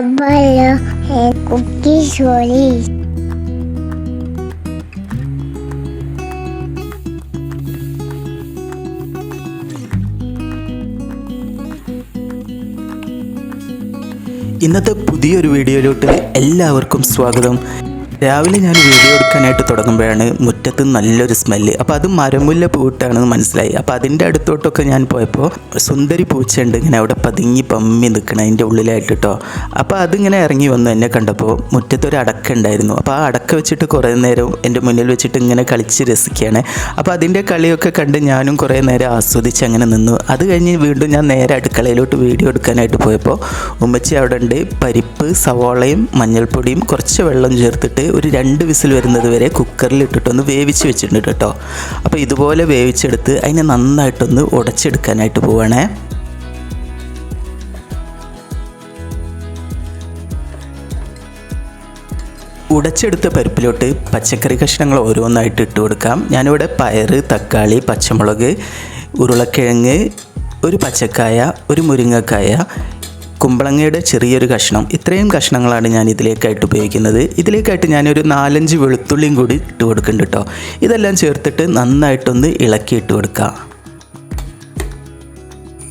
Abalo and cookie. ഇന്നത്തെ പുതിയൊരു വീഡിയോയിലോട്ട് എല്ലാവർക്കും സ്വാഗതം രാവിലെ ഞാൻ വീഡിയോ എടുക്കാനായിട്ട് തുടങ്ങുമ്പോഴാണ് മുറ്റത്ത് നല്ലൊരു സ്മെല്ല്. അപ്പോൾ അത് മരമുല്ല പൂട്ടാണെന്ന് മനസ്സിലായി. അപ്പോൾ അതിന്റെ അടുത്തോട്ടൊക്കെ ഞാൻ പോയപ്പോൾ സുന്ദരി പൂച്ചയുണ്ട് ഇങ്ങനെ അവിടെ പതുങ്ങി പമ്മി നിൽക്കണം അതിന്റെ ഉള്ളിലായിട്ട് കേട്ടോ അപ്പോൾ അതിങ്ങനെ ഇറങ്ങി വന്നു എന്നെ കണ്ടപ്പോൾ മുറ്റത്തൊരു അടക്ക ഉണ്ടായിരുന്നു. അപ്പോൾ ആ അടക്ക വെച്ചിട്ട് കുറേ നേരം എന്റെ മുന്നിൽ വെച്ചിട്ട് ഇങ്ങനെ കളിച്ച് രസിക്കുകയാണ്. അപ്പോൾ അതിന്റെ കളിയൊക്കെ കണ്ട് ഞാനും കുറേ നേരം ആസ്വദിച്ച് അങ്ങനെ നിന്നു. അത് കഴിഞ്ഞ് വീണ്ടും ഞാൻ നേരെ അടുക്കളയിലോട്ട് വീഡിയോ എടുക്കാനായിട്ട് പോയപ്പോൾ ഉമ്മച്ചി അവിടെ ഉണ്ട് പരിപ്പ് സവാളയും മഞ്ഞൾപ്പൊടിയും കുറച്ച് വെള്ളം ചേർത്തിട്ട് ഒരു രണ്ട് വിസിൽ വരുന്നത് വരെ കുക്കറിൽ ഇട്ടിട്ടൊന്ന് വേവിച്ച് വെച്ചിട്ടുണ്ട് കേട്ടോ. അപ്പോൾ ഇതുപോലെ വേവിച്ചെടുത്ത് അതിനെ നന്നായിട്ടൊന്ന് ഉടച്ചെടുക്കാനായിട്ട് പോവാണേ. ഉടച്ചെടുത്ത പരിപ്പിലോട്ട് പച്ചക്കറി കഷ്ണങ്ങൾ ഓരോന്നായിട്ട് ഇട്ട് കൊടുക്കാം. ഞാനിവിടെ പയറ് തക്കാളി പച്ചമുളക് ഉരുളക്കിഴങ്ങ് ഒരു പച്ചക്കായ ഒരു മുരിങ്ങക്കായ കുമ്പളങ്ങയുടെ ചെറിയൊരു കഷ്ണം. ഇത്രയും കഷ്ണങ്ങളാണ് ഞാൻ ഇതിലേക്കായിട്ട് ഉപയോഗിക്കുന്നത്. ഇതിലേക്കായിട്ട് ഞാനൊരു നാലഞ്ച് വെളുത്തുള്ളിയും കൂടി ഇട്ട് കൊടുക്കുന്നുണ്ട് കേട്ടോ ഇതെല്ലാം ചേർത്തിട്ട് നന്നായിട്ടൊന്ന് ഇളക്കി ഇട്ട് കൊടുക്കാം.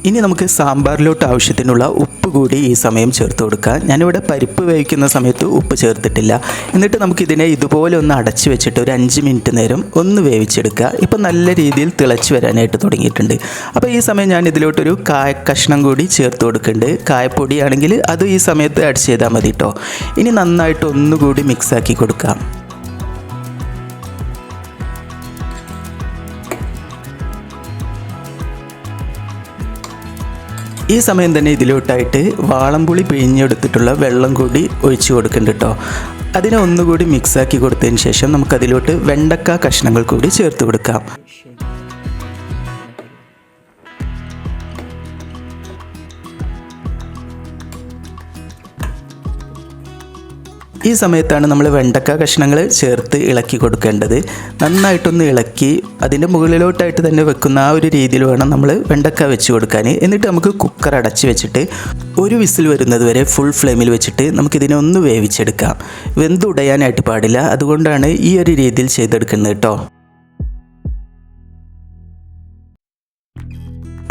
ഇനി നമുക്ക് സാമ്പാറിലോട്ട് ആവശ്യത്തിനുള്ള ഉപ്പ് കൂടി ഈ സമയം ചേർത്ത് കൊടുക്കുക ഞാനിവിടെ പരിപ്പ് വേവിക്കുന്ന സമയത്ത് ഉപ്പ് ചേർത്തിട്ടില്ല. എന്നിട്ട് നമുക്കിതിനെ ഇതുപോലെ ഒന്ന് അടച്ചു വെച്ചിട്ട് ഒരു അഞ്ച് മിനിറ്റ് നേരം ഒന്ന് വേവിച്ചെടുക്കുക. ഇപ്പം നല്ല രീതിയിൽ തിളച്ച് വരാനായിട്ട് തുടങ്ങിയിട്ടുണ്ട്. അപ്പോൾ ഈ സമയം ഞാൻ ഇതിലോട്ടൊരു കായ കഷ്ണം കൂടി ചേർത്ത് കൊടുക്കുന്നുണ്ട്. കായപ്പൊടിയാണെങ്കിൽ അത് ഈ സമയത്ത് ആഡ് ചെയ്താൽ മതി കേട്ടോ ഇനി നന്നായിട്ട് ഒന്നുകൂടി മിക്സാക്കി കൊടുക്കാം. ഈ സമയം തന്നെ ഇതിലോട്ടായിട്ട് വാളംപുളി പിഴിഞ്ഞെടുത്തിട്ടുള്ള വെള്ളം കൂടി ഒഴിച്ചു കൊടുക്കുന്നുണ്ട് കേട്ടോ അതിനെ ഒന്നുകൂടി മിക്സാക്കി കൊടുത്തതിന് ശേഷം നമുക്കതിലോട്ട് വെണ്ടക്ക കഷ്ണങ്ങൾ കൂടി ചേർത്ത് കൊടുക്കാം. ഈ സമയത്താണ് നമ്മൾ വെണ്ടക്ക കഷ്ണങ്ങൾ ചേർത്ത് ഇളക്കി കൊടുക്കേണ്ടത്. നന്നായിട്ടൊന്ന് ഇളക്കി അതിന്റെ മുകളിലോട്ടായിട്ട് തന്നെ വെക്കുന്ന ആ ഒരു രീതിയിൽ വേണം നമ്മൾ വെണ്ടക്ക വെച്ച് കൊടുക്കാൻ. എന്നിട്ട് നമുക്ക് കുക്കർ അടച്ച് വെച്ചിട്ട് ഒരു വിസിൽ വരുന്നത് വരെ ഫുൾ ഫ്ലെയിമിൽ വെച്ചിട്ട് നമുക്കിതിനെ ഒന്ന് വേവിച്ചെടുക്കാം. വെന്തുടയാനായിട്ട് പാടില്ല. അതുകൊണ്ടാണ് ഈ ഒരു രീതിയിൽ ചെയ്തെടുക്കുന്നത് കേട്ടോ.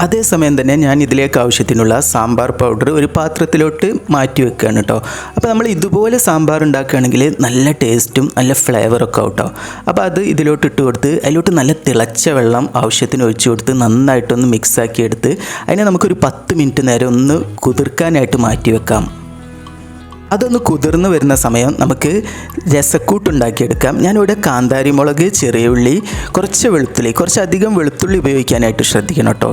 അതേസമയം തന്നെ ഞാൻ ഇതിലേക്ക് ആവശ്യത്തിനുള്ള സാമ്പാർ പൗഡർ ഒരു പാത്രത്തിലോട്ട് മാറ്റി വെക്കുകയാണ് കേട്ടോ. അപ്പോൾ നമ്മൾ ഇതുപോലെ സാമ്പാർ ഉണ്ടാക്കുകയാണെങ്കിൽ നല്ല ടേസ്റ്റും നല്ല ഫ്ലേവറൊക്കെ കേട്ടോ. അപ്പോൾ അത് ഇതിലോട്ട് ഇട്ട് കൊടുത്ത് അതിലോട്ട് നല്ല തിളച്ച വെള്ളം ആവശ്യത്തിന് ഒഴിച്ചു കൊടുത്ത് നന്നായിട്ടൊന്ന് മിക്സാക്കി എടുത്ത് അതിനെ നമുക്കൊരു പത്ത് മിനിറ്റ് നേരം ഒന്ന് കുതിർക്കാനായിട്ട് മാറ്റി വെക്കാം. അതൊന്ന് കുതിർന്നു വരുന്ന സമയം നമുക്ക് രസക്കൂട്ടുണ്ടാക്കിയെടുക്കാം ഞാനിവിടെ കാന്താരി മുളക് ചെറിയ ഉള്ളി കുറച്ച് വെളുത്തുള്ളി കുറച്ചധികം വെളുത്തുള്ളി ഉപയോഗിക്കാനായിട്ട് ശ്രദ്ധിക്കണം കേട്ടോ.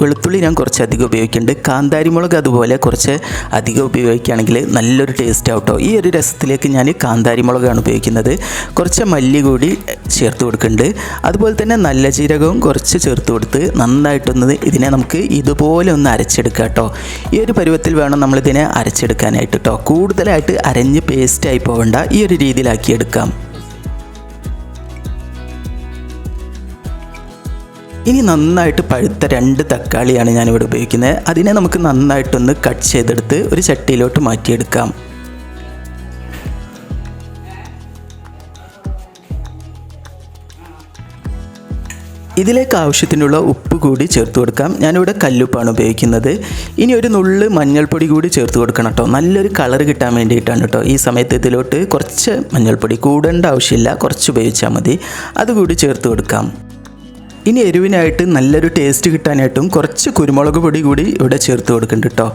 വെളുത്തുള്ളി ഞാൻ കുറച്ച് അധികം ഉപയോഗിക്കുന്നുണ്ട്. കാന്താരി മുളക് അതുപോലെ കുറച്ച് അധികം ഉപയോഗിക്കുകയാണെങ്കിൽ നല്ലൊരു ടേസ്റ്റ് ആവട്ടോ ഈ ഒരു രസത്തിലേക്ക് ഞാൻ കാന്താരി മുളകാണ് ഉപയോഗിക്കുന്നത്. കുറച്ച് മല്ലി കൂടി ചേർത്ത് കൊടുക്കുന്നുണ്ട്. അതുപോലെ തന്നെ നല്ല ജീരകവും കുറച്ച് ചേർത്ത് കൊടുത്ത് നന്നായിട്ടൊന്ന് ഇതിനെ നമുക്ക് ഇതുപോലെ ഒന്ന് അരച്ചെടുക്കാം കേട്ടോ ഈ ഒരു പരുവത്തിൽ വേണം നമ്മളിതിനെ അരച്ചെടുക്കാനായിട്ട് കേട്ടോ കൂടുതലായിട്ട് അരഞ്ഞ് പേസ്റ്റായി പോകണ്ട ഈ ഒരു രീതിയിലാക്കി എടുക്കാം ഇനി നന്നായിട്ട് പഴുത്ത രണ്ട് തക്കാളിയാണ് ഞാനിവിടെ ഉപയോഗിക്കുന്നത്. അതിനെ നമുക്ക് നന്നായിട്ടൊന്ന് കട്ട് ചെയ്തെടുത്ത് ഒരു ചട്ടിയിലോട്ട് മാറ്റിയെടുക്കാം. ഇതിലേക്ക് ആവശ്യത്തിനുള്ള ഉപ്പ് കൂടി ചേർത്ത് കൊടുക്കാം. ഞാനിവിടെ കല്ലുപ്പാണ് ഉപയോഗിക്കുന്നത്. ഇനി ഒരു നുള്ള് മഞ്ഞൾപ്പൊടി കൂടി ചേർത്ത് കൊടുക്കണം കേട്ടോ. നല്ലൊരു കളർ കിട്ടാൻ വേണ്ടിയിട്ടാണ് കേട്ടോ. ഈ സമയത്ത് ഇതിലോട്ട് കുറച്ച് മഞ്ഞൾപ്പൊടി കൂടേണ്ട ആവശ്യമില്ല. കുറച്ച് ഉപയോഗിച്ചാൽ മതി. അതുകൂടി ചേർത്ത് കൊടുക്കാം. ഇനി എരിവിനായിട്ട് നല്ലൊരു ടേസ്റ്റ് കിട്ടാനായിട്ടും കുറച്ച് കുരുമുളക് പൊടി കൂടി ഇവിടെ ചേർത്ത് കൊടുക്കുന്നുണ്ട് കേട്ടോ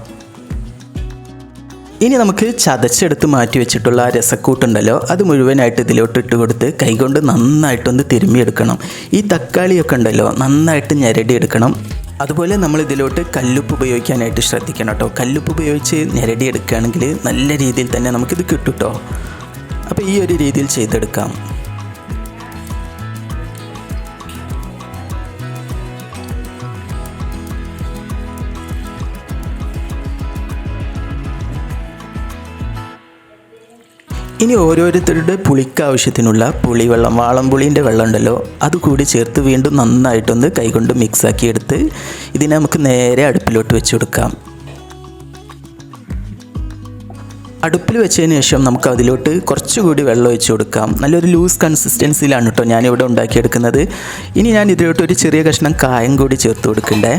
ഇനി നമുക്ക് ചതച്ചെടുത്ത് മാറ്റി വെച്ചിട്ടുള്ള ആ രസക്കൂട്ടുണ്ടല്ലോ അത് മുഴുവനായിട്ട് ഇതിലോട്ട് ഇട്ട് കൊടുത്ത് കൈകൊണ്ട് നന്നായിട്ടൊന്ന് തിരുമ്മിയെടുക്കണം. ഈ തക്കാളിയൊക്കെ ഉണ്ടല്ലോ നന്നായിട്ട് ഞെരടിയെടുക്കണം. അതുപോലെ നമ്മൾ ഇതിലോട്ട് കല്ലുപ്പ് ഉപയോഗിക്കാനായിട്ട് ശ്രദ്ധിക്കണം കേട്ടോ കല്ലുപ്പ് ഉപയോഗിച്ച് ഞെരടിയെടുക്കുകയാണെങ്കിൽ നല്ല രീതിയിൽ തന്നെ നമുക്കിത് കിട്ടും കേട്ടോ അപ്പോൾ ഈ ഒരു രീതിയിൽ ചെയ്തെടുക്കാം. ഇനി ഓരോരുത്തരുടെ പുളിക്ക് ആവശ്യത്തിനുള്ള പുളിവെള്ളം വാളംപുളിന്റെ വെള്ളം ഉണ്ടല്ലോ അത് കൂടി ചേർത്ത് വീണ്ടും നന്നായിട്ടൊന്ന് കൈകൊണ്ട് മിക്സാക്കി എടുത്ത് ഇതിനെ നമുക്ക് നേരെ അടുപ്പിലോട്ട് വെച്ച് കൊടുക്കാം. അടുപ്പിൽ വെച്ചതിന് ശേഷം നമുക്ക് അതിലോട്ട് കുറച്ചുകൂടി വെള്ളം ഒഴിച്ച് കൊടുക്കാം. നല്ലൊരു ലൂസ് കൺസിസ്റ്റൻസിയിലാണ് കേട്ടോ ഞാനിവിടെ ഉണ്ടാക്കിയെടുക്കുന്നത്. ഇനി ഞാൻ ഇതിലോട്ട് ഒരു ചെറിയ കഷ്ണം കായം കൂടി ചേർത്ത് കൊടുക്കണ്ടേ.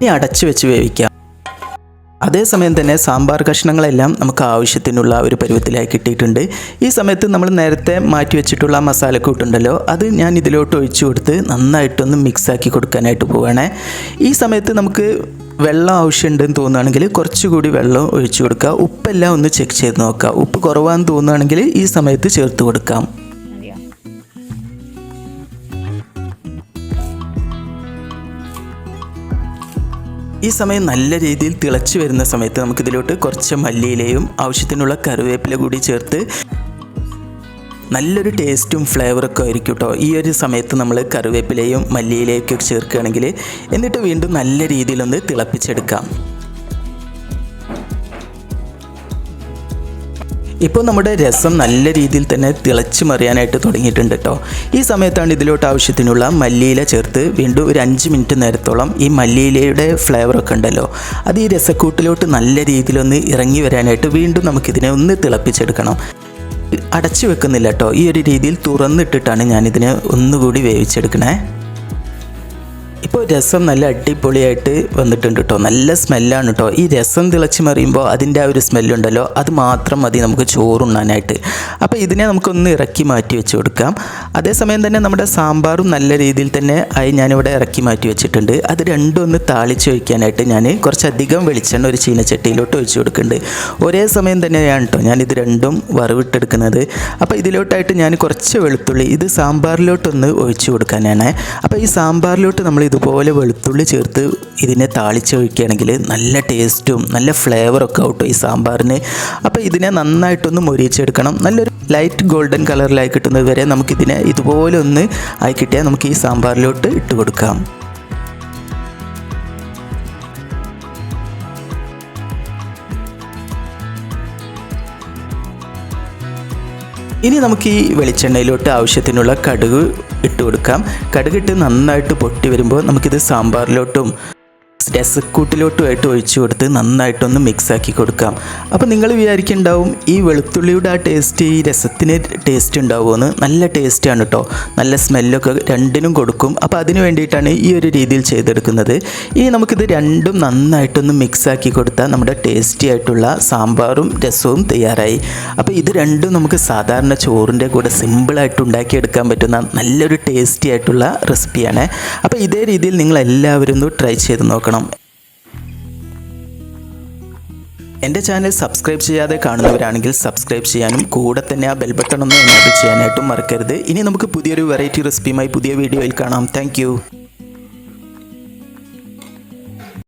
ഇനി അടച്ച് വെച്ച് വേവിക്കാം. അതേസമയം തന്നെ സാമ്പാർ കഷ്ണങ്ങളെല്ലാം നമുക്ക് ആവശ്യത്തിനുള്ള ഒരു പരുവത്തിലായി കിട്ടിയിട്ടുണ്ട്. ഈ സമയത്ത് നമ്മൾ നേരത്തെ മാറ്റി വെച്ചിട്ടുള്ള മസാലക്കൂട്ടുണ്ടല്ലോ അത് ഞാൻ ഇതിലോട്ട് ഒഴിച്ചു കൊടുത്ത് നന്നായിട്ടൊന്ന് മിക്സാക്കി കൊടുക്കാനായിട്ട് പോവുകയാണേ ഈ സമയത്ത് നമുക്ക് വെള്ളം ആവശ്യമുണ്ടെന്ന് തോന്നുകയാണെങ്കിൽ കുറച്ചുകൂടി വെള്ളം ഒഴിച്ചു കൊടുക്കുക. ഉപ്പെല്ലാം ഒന്ന് ചെക്ക് ചെയ്ത് നോക്കുക. ഉപ്പ് കുറവാണെന്ന് തോന്നുകയാണെങ്കിൽ ഈ സമയത്ത് ചേർത്ത് കൊടുക്കാം. ഈ സമയം നല്ല രീതിയിൽ തിളച്ചു വരുന്ന സമയത്ത് നമുക്കിതിലോട്ട് കുറച്ച് മല്ലിയിലയും ആവശ്യത്തിനുള്ള കറിവേപ്പില കൂടി ചേർത്ത് നല്ലൊരു ടേസ്റ്റും ഫ്ലേവറൊക്കെ ആയിരിക്കും കേട്ടോ ഈ ഒരു സമയത്ത് നമ്മൾ കറിവേപ്പിലയും മല്ലിയിലയൊക്കെ ചേർക്കുകയാണെങ്കിൽ എന്നിട്ട് വീണ്ടും നല്ല രീതിയിലൊന്ന് തിളപ്പിച്ചെടുക്കാം. ഇപ്പോൾ നമ്മുടെ രസം നല്ല രീതിയിൽ തന്നെ തിളച്ച് മറിയാനായിട്ട് തുടങ്ങിയിട്ടുണ്ട് കേട്ടോ ഈ സമയത്താണ് ഇതിലോട്ട് ആവശ്യത്തിനുള്ള മല്ലിയില ചേർത്ത് വീണ്ടും ഒരു അഞ്ച് മിനിറ്റ് നേരത്തോളം ഈ മല്ലിയിലയുടെ ഫ്ലേവറൊക്കെ ഉണ്ടല്ലോ. അത് ഈ രസക്കൂട്ടിലോട്ട് നല്ല രീതിയിലൊന്ന് ഇറങ്ങി വരാനായിട്ട് വീണ്ടും നമുക്കിതിനെ ഒന്ന് തിളപ്പിച്ചെടുക്കണം. അടച്ചു വെക്കുന്നില്ല കേട്ടോ ഈ ഒരു രീതിയിൽ തുറന്നിട്ടിട്ടാണ് ഞാനിതിനെ ഒന്നുകൂടി വേവിച്ചെടുക്കണേ. ഇപ്പോൾ രസം നല്ല അടിപൊളിയായിട്ട് വന്നിട്ടുണ്ട് കേട്ടോ നല്ല സ്മെല്ലാണ് കേട്ടോ ഈ രസം തിളച്ച് മറിയുമ്പോൾ അതിന്റെ ആ ഒരു സ്മെല്ലുണ്ടല്ലോ അത് മാത്രം മതി നമുക്ക് ചോറുണ്ണാനായിട്ട്. അപ്പോൾ ഇതിനെ നമുക്കൊന്ന് ഇറക്കി മാറ്റി വെച്ച് കൊടുക്കാം. അതേസമയം തന്നെ നമ്മുടെ സാമ്പാറും നല്ല രീതിയിൽ തന്നെ ആയി ഞാനിവിടെ ഇറക്കി മാറ്റി വെച്ചിട്ടുണ്ട്. അത് രണ്ടും ഒന്ന് താളിച്ച് വയ്ക്കാനായിട്ട് ഞാൻ കുറച്ചധികം വെളിച്ചെണ്ണ ഒരു ചീനച്ചട്ടിയിലോട്ട് ഒഴിച്ച് കൊടുക്കുന്നുണ്ട്. ഒരേ സമയം തന്നെയാണ് കേട്ടോ ഞാനിത് രണ്ടും വറവിട്ടെടുക്കുന്നത്. അപ്പോൾ ഇതിലോട്ടായിട്ട് ഞാൻ കുറച്ച് വെളുത്തുള്ളി ഇത് സാമ്പാറിലോട്ടൊന്ന് ഒഴിച്ചു കൊടുക്കാനാണ്. അപ്പോൾ ഈ സാമ്പാറിലോട്ട് നമ്മൾ ഇതുപോലെ വെളുത്തുള്ളി ചേർത്ത് ഇതിനെ താളിച്ച് ഒഴിക്കുകയാണെങ്കിൽ നല്ല ടേസ്റ്റും നല്ല ഫ്ലേവറൊക്കെ ആവട്ടോ ഈ സാമ്പാറിന്. അപ്പോൾ ഇതിനെ നന്നായിട്ടൊന്ന് മൊരിച്ചെടുക്കണം നല്ലൊരു ലൈറ്റ് ഗോൾഡൻ കളറിലായി കിട്ടുന്നത് വരെ നമുക്കിതിനെ ഇതുപോലെ ഒന്ന് ആയി കിട്ടിയാൽ നമുക്ക് ഈ സാമ്പാറിലോട്ട് ഇട്ട് കൊടുക്കാം. ഇനി നമുക്ക് ഈ വെളിച്ചെണ്ണയിലോട്ട് ആവശ്യത്തിനുള്ള കടുക് ഇട്ട് കൊടുക്കാം. കടുകിട്ട് നന്നായിട്ട് പൊട്ടി വരുമ്പോൾ നമുക്കിത് സാമ്പാറിലോട്ടും രസക്കൂട്ടിലോട്ടുമായിട്ട് ഒഴിച്ചു കൊടുത്ത് നന്നായിട്ടൊന്ന് മിക്സാക്കി കൊടുക്കാം. അപ്പോൾ നിങ്ങൾ വിചാരിക്കുന്നുണ്ടാവും ഈ വെളുത്തുള്ളിയുടെ ആ ടേസ്റ്റ് ഈ രസത്തിന് ടേസ്റ്റ് ഉണ്ടാവുമെന്ന്. നല്ല ടേസ്റ്റാണ് കേട്ടോ നല്ല സ്മെല്ലൊക്കെ രണ്ടിനും കൊടുക്കും. അപ്പോൾ അതിന് വേണ്ടിയിട്ടാണ് ഈ ഒരു രീതിയിൽ ചെയ്തെടുക്കുന്നത്. ഇനി നമുക്കിത് രണ്ടും നന്നായിട്ടൊന്ന് മിക്സാക്കി കൊടുത്താൽ നമ്മുടെ ടേസ്റ്റി ആയിട്ടുള്ള സാമ്പാറും രസവും തയ്യാറായി. അപ്പോൾ ഇത് രണ്ടും നമുക്ക് സാധാരണ ചോറിന്റെ കൂടെ സിമ്പിളായിട്ട് ഉണ്ടാക്കിയെടുക്കാൻ പറ്റുന്ന നല്ലൊരു ടേസ്റ്റി ആയിട്ടുള്ള റെസിപ്പിയാണ് അപ്പോൾ ഇതേ രീതിയിൽ നിങ്ങൾ എല്ലാവരും ഒന്ന് ട്രൈ ചെയ്ത് നോക്കണം. എന്റെ ചാനൽ സബ്സ്ക്രൈബ് ചെയ്യാതെ കാണുന്നവരാണെങ്കിൽ സബ്സ്ക്രൈബ് ചെയ്യാനും കൂടെ തന്നെ ആ ബെൽ ബട്ടൺ ഒന്ന് എനേബിൾ ചെയ്യാനായിട്ടും മറക്കരുത്. ഇനി നമുക്ക് പുതിയൊരു വെറൈറ്റി റെസിപ്പിയുമായി പുതിയ വീഡിയോയിൽ കാണാം. താങ്ക്